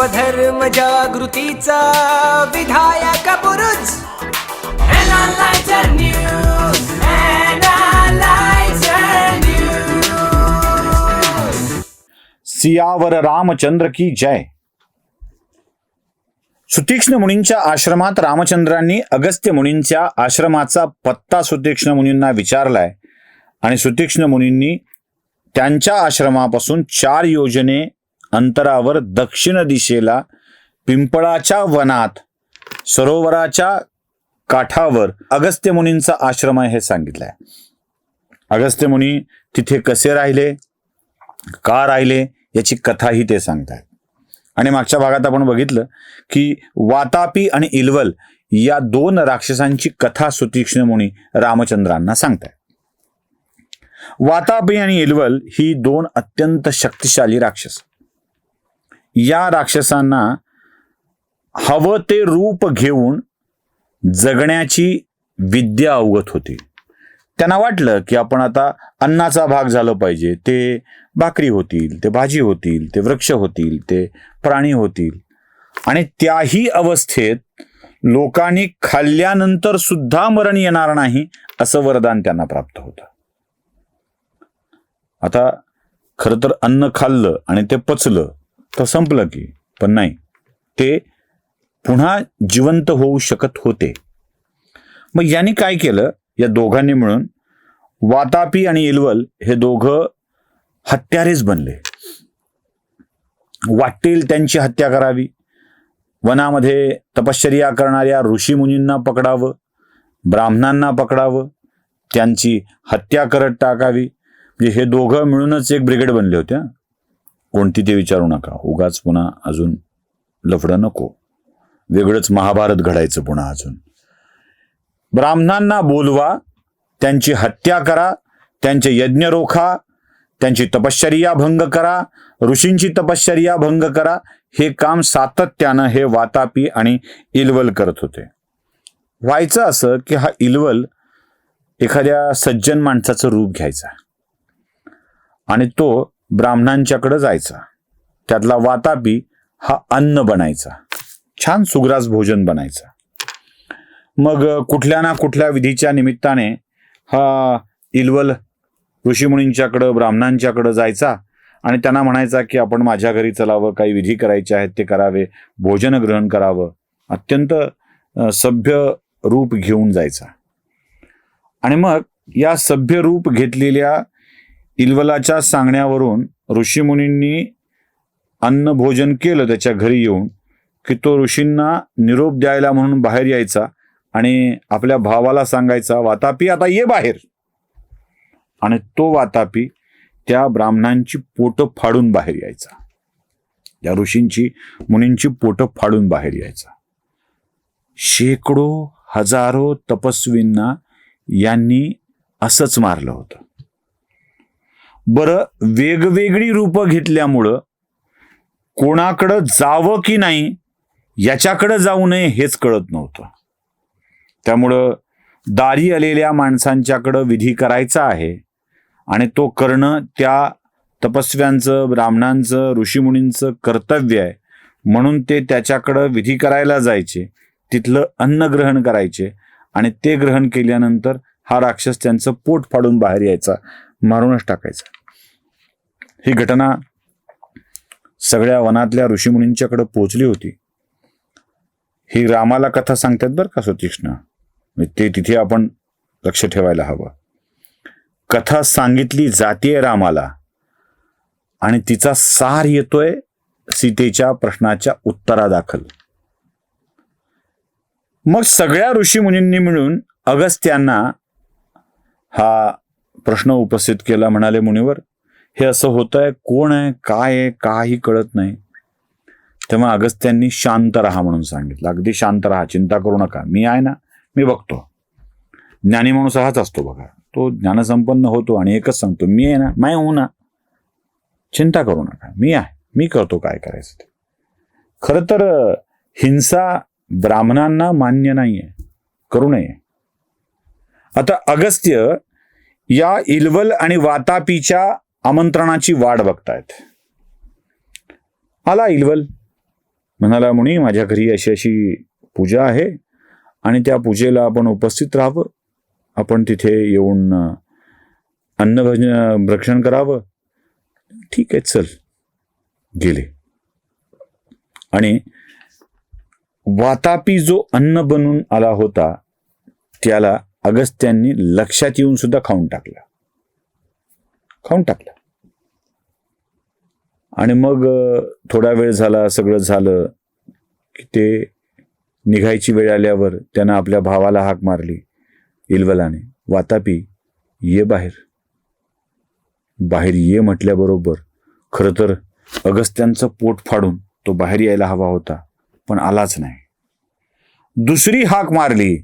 स्वधर्म जागृतीचा विधायक News. सियावर रामचंद्र की जय. सुतीक्ष्ण मुनींच्या आश्रमात रामचंद्रांनी अगस्त्य मुनींच्या आश्रमाचा पत्ता सुतीक्ष्ण मुनींना विचारलाय. आणि सुतीक्ष्ण मुनींनी त्यांच्या आश्रमापासून चार योजने अंतरावर दक्षिण दिशेला पिंपळाच्या वनात सरोवराच्या काठावर अगस्त्य मुनींचा आश्रम आहे हे सांगितलंय. अगस्त्य मुनी तिथे कसे राहिले? का राहिले? याची कथाही ते सांगतात आणि मागच्या भागात आपण बघितलं की वातापी आणि इलवल या दोन राक्षसांची कथा सुतीक्ष्ण मुनी रामचंद्रांना सांगतायत. वातापी आणि इलवल ही दोन अत्यंत शक्तिशाली राक्षस. या राक्षसांना हवं ते रूप घेऊन जगण्याची विद्या अवगत होती. त्यांना वाटलं की आपण आता अन्नाचा भाग झालं पाहिजे. ते भाकरी होतील ते भाजी होतील ते वृक्ष होतील ते प्राणी होतील. आणि त्याही अवस्थेत लोकांनी खाल्ल्यानंतर सुद्धा मरण येणार नाही असं वरदान त्यांना प्राप्त होतं. आता खरं तर अन्न खाल्लं आणि ते पचलं. तर संपलं की. पण नाही. ते पुन्हा जिवंत होऊ शकत होते. मग यांनी काय केलं? या दोघांनी मिळून वातापी आणि इल्वल हे दोघं हत्यारेच बनले. वाटेल त्यांची हत्या करावी. वनामध्ये तपश्चर्या करणाऱ्या ऋषीमुनींना पकडावं. ब्राह्मणांना पकडावं. त्यांची हत्या करत टाकावी. म्हणजे हे दोघं मिळूनच एक ब्रिगेड बनले होते कोणती ते विचारू नका. उगाच पुन्हा अजून लफडं नको. वेगळंच महाभारत घडायचं पुन्हा अजून. ब्राह्मणांना बोलवा त्यांची हत्या करा त्यांचे यज्ञ रोखा त्यांची तपश्चर्या भंग करा ऋषींची तपश्चर्या भंग करा. हे काम सातत्यानं हे वातापी आणि इल्वल करत होते. व्हायचं असं की हा इलवल एखाद्या सज्जन माणसाचं रूप घ्यायचा. आणि तो ब्राह्मणांच्याकडे जायचा. त्यातला वातापी हा अन्न बनायचा. छान सुग्रास भोजन बनायचा. मग कुठल्या ना कुठल्या विधीच्या निमित्ताने हा इलवल ऋषीमुनींच्याकडं ब्राह्मणांच्याकडं जायचा आणि त्यांना म्हणायचा की आपण माझ्या घरी चलावं काही विधी करायचे आहेत ते करावे भोजन ग्रहण करावं अत्यंत सभ्य रूप घेऊन जायचा. आणि मग या सभ्य रूप घेतलेल्या इल्वलाच्या सांगण्यावरून ऋषीमुनींनी अन्न भोजन केलं त्याच्या घरी येऊन की तो ऋषींना निरोप द्यायला म्हणून बाहेर यायचा आणि आपल्या भावाला सांगायचा वातापी आता ये बाहेर. आणि तो वातापी त्या ब्राह्मणांची पोटं फाडून बाहेर यायचा. त्या ऋषींची मुनींची पोटं फाडून बाहेर यायचा. शेकडो हजारो तपस्वींना यांनी असंच मारलं होतं. बरं वेगवेगळी रूपं घेतल्यामुळं कोणाकडं जावं की नाही याच्याकडं जाऊ नये हेच कळत नव्हतं. त्यामुळं दारी आलेल्या माणसांच्याकडं विधी करायचा आहे आणि तो करणं त्या तपस्व्यांचं ब्राह्मणांचं ऋषीमुनींचं कर्तव्य आहे. म्हणून ते त्याच्याकडं विधी करायला जायचे तिथलं अन्न ग्रहण करायचे आणि ते ग्रहण केल्यानंतर हा राक्षस त्यांचं पोट फाडून बाहेर यायचा. मारूनच टाकायचा. ही घटना सगळ्या वनातल्या ऋषीमुनींच्याकडे पोहोचली होती. ही रामाला कथा सांगतात बरं का सुतीक्ष्ण म्हणजे ते तिथे आपण लक्ष ठेवायला हवं. कथा सांगितली जातीय रामाला आणि तिचा सार येतोय सीतेच्या प्रश्नाच्या उत्तरादाखल. मग सगळ्या ऋषीमुनींनी मिळून अगस्त्यांना हा प्रश्न उपस्थित केला म्हणाले मुनिवर हे असं होत आहे कोण आहे काय आहे काही कळत नाही. तेव्हा अगस्त्यांनी शांत राहा म्हणून सांगितलं. अगदी शांत राहा चिंता करू नका. मी आहे ना मी बघतो. ज्ञानी माणूस हाच असतो बघा. तो ज्ञानसंपन्न होतो आणि एकच सांगतो मी आहे ना माय हो ना. चिंता करू नका. मी आहे मी करतो काय करायचं ते. खरं तर हिंसा ब्राह्मणांना मान्य नाहीये करू नये. आता अगस्त्य या इलवल आणि वातापीच्या आमंत्रणाची वाट बघतायत. आला इलवल. म्हणाला मुनी माझ्या घरी अशी अशी पूजा आहे आणि त्या पूजेला आपण उपस्थित राहावं. आपण तिथे येऊन अं, अन्न भजन भक्षण करावं. ठीक आहे चल. गेले. आणि वातापी जो अन्न बनून आला होता त्याला अगस्त्यांनी लक्षात येऊन सुद्धा खाऊन टाकलं. खाऊन टाकलं. आणि मग थोडा वेळ झाला सगळं झालं की ते निघायची वेळ आल्यावर त्यानं आपल्या भावाला हाक मारली इल्वलाने. वातापी ये बाहेर. बाहेर ये म्हटल्याबरोबर खरं तर अगस्त्यांचं पोट फाडून तो बाहेर यायला हवा होता पण आलाच नाही. दुसरी हाक मारली.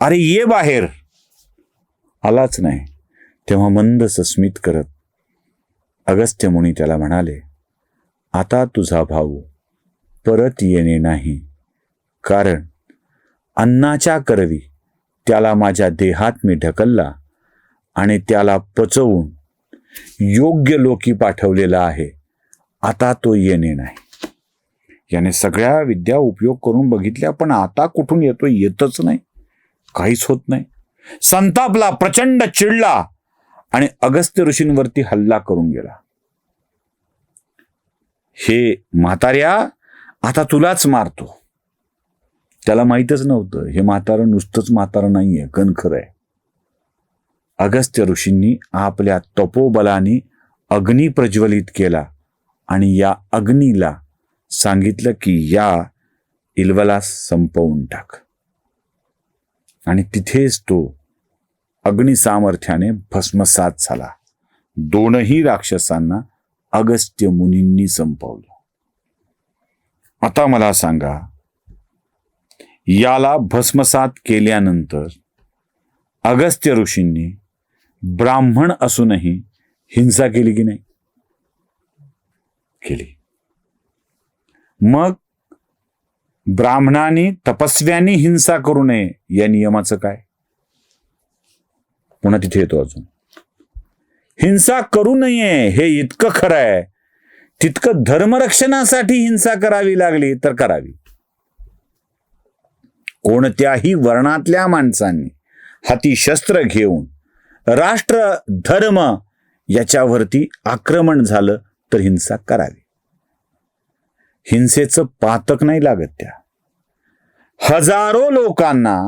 अरे ये बाहेर! आलाच नाही. तेव्हा मंद सस्मित करत अगस्त्य मुनी त्याला म्हणाले आता तुझा भाऊ परत येणे नाही. कारण अन्नाच्या करवी त्याला माझ्या देहात मी ढकलला आणि त्याला पचवून योग्य लोकी पाठवलेला आहे. आता तो येणे नाही. याने सगळ्या विद्या उपयोग करून बघितल्या पण आता कुठून येतो येतच नाही. काहीच होत नाही. संतापला प्रचंड चिडला आणि अगस्त्य ऋषींवरती हल्ला करून गेला. हे म्हाताऱ्या आता तुलाच मारतो. त्याला माहीतच नव्हतं. हे म्हातारं नुसतंच म्हातारं नाहीये कणखर आहे. अगस्त्य ऋषींनी आपल्या तपोबलाने अग्नी प्रज्वलित केला आणि या अग्नीला सांगितलं की या इल्वला संपवून टाक. आणि तिथेच तो अग्निसामर्थ्याने भस्मसात झाला. दोनही राक्षसांना अगस्त्य मुनींनी संपवलं. आता मला सांगा याला भस्मसात केल्यानंतर अगस्त्य ऋषींनी ब्राह्मण असूनही हिंसा केली की नाही? केली. मग ब्राह्मणांनी तपस्व्यांनी हिंसा करू नये या नियमाचं काय? पुन्हा तिथे येतो अजून. हिंसा करू नये हे इतकं खरं आहे. तितकं धर्मरक्षणासाठी हिंसा करावी लागली तर करावी. कोणत्याही वर्णातल्या माणसांनी हाती शस्त्र घेऊन राष्ट्र धर्म याच्यावरती आक्रमण झालं तर हिंसा करावी. हिंसेचं पातक नाही लागत त्या. हजारो लोकांना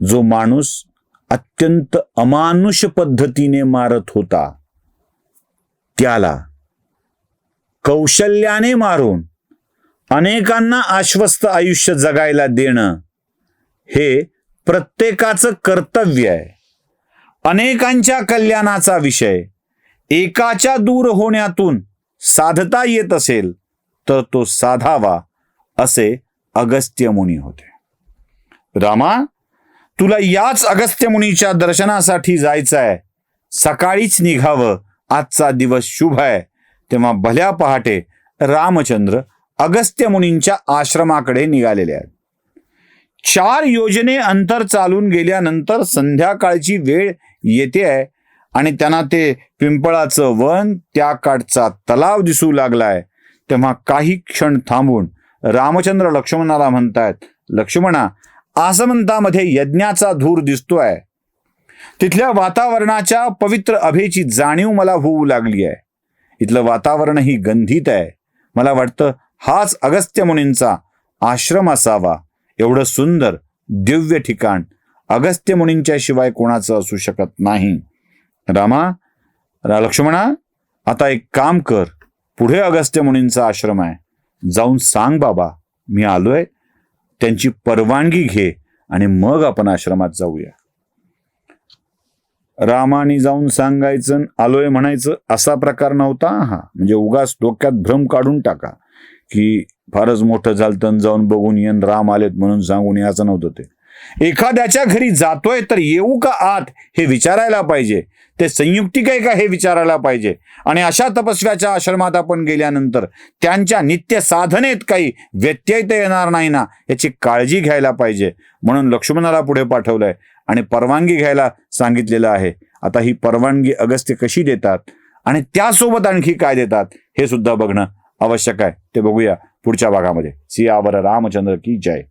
जो माणूस अत्यंत अमानुष पद्धतीने मारत होता त्याला कौशल्याने मारून अनेकांना आश्वस्त आयुष्य जगायला देणं हे प्रत्येकाचं कर्तव्य आहे. अनेकांच्या कल्याणाचा विषय एकाच्या दूर होण्यातून साधता येत असेल तर तो साधावा असे अगस्त्य मुनी होते. रामा तुला याच अगस्त्य मुनीच्या दर्शनासाठी जायचं आहे सकाळीच निघावं आजचा दिवस शुभ आहे. तेव्हा भल्या पहाटे रामचंद्र अगस्त्य मुनींच्या आश्रमाकडे निघालेले आहेत. चार योजने अंतर चालून गेल्यानंतर संध्याकाळची वेळ येते आहे आणि त्यांना ते पिंपळाचं वन त्या काठचा तलाव दिसू लागलाय. तेव्हा काही क्षण थांबून रामचंद्र लक्ष्मणाला म्हणतायत लक्ष्मणा आसमंतामध्ये यज्ञाचा धूर दिसतोय. तिथल्या वातावरणाच्या पवित्र अभेची जाणीव मला होऊ लागली आहे. इथलं वातावरणही गंधित आहे. मला वाटतं हाच अगस्त्य मुनींचा आश्रम असावा. एवढं सुंदर दिव्य ठिकाण. अगस्त्य मुनींच्या शिवाय कोणाचं असू शकत नाही. रामा रा लक्ष्मणा आता एक काम कर. पुढे अगस्त्य मुनींचा आश्रम आहे. जाऊन सांग बाबा मी आलोय. त्यांची परवानगी घे आणि मग आपण आश्रमात जाऊया. रामाने जाऊन सांगायचं आणि आलोय म्हणायचं असा प्रकार नव्हता. हा म्हणजे उगाच डोक्यात भ्रम काढून टाका. की फारच मोठं झालं तर जाऊन बघून येऊन राम आलेत म्हणून सांगून याचं नव्हतं ते. एखाद्याच्या घरी जातोय तर येऊ का आत हे विचारायला पाहिजे. ते संयुक्तिक आहे का हे विचारायला पाहिजे? आणि अशा तपस्व्याच्या आश्रमात आपण गेल्यानंतर त्यांच्या नित्य साधनेत काही व्यत्यय तर येणार नाही ना याची काळजी घ्यायला पाहिजे. म्हणून लक्ष्मणाला पुढे पाठवलंय आणि परवानगी घ्यायला सांगितलेलं आहे. आता ही परवानगी अगस्त्य कशी देतात आणि त्यासोबत आणखी काय देतात हे सुद्धा बघणं आवश्यक आहे. ते बघूया पुढच्या भागामध्ये. सियावर रामचंद्र की जय.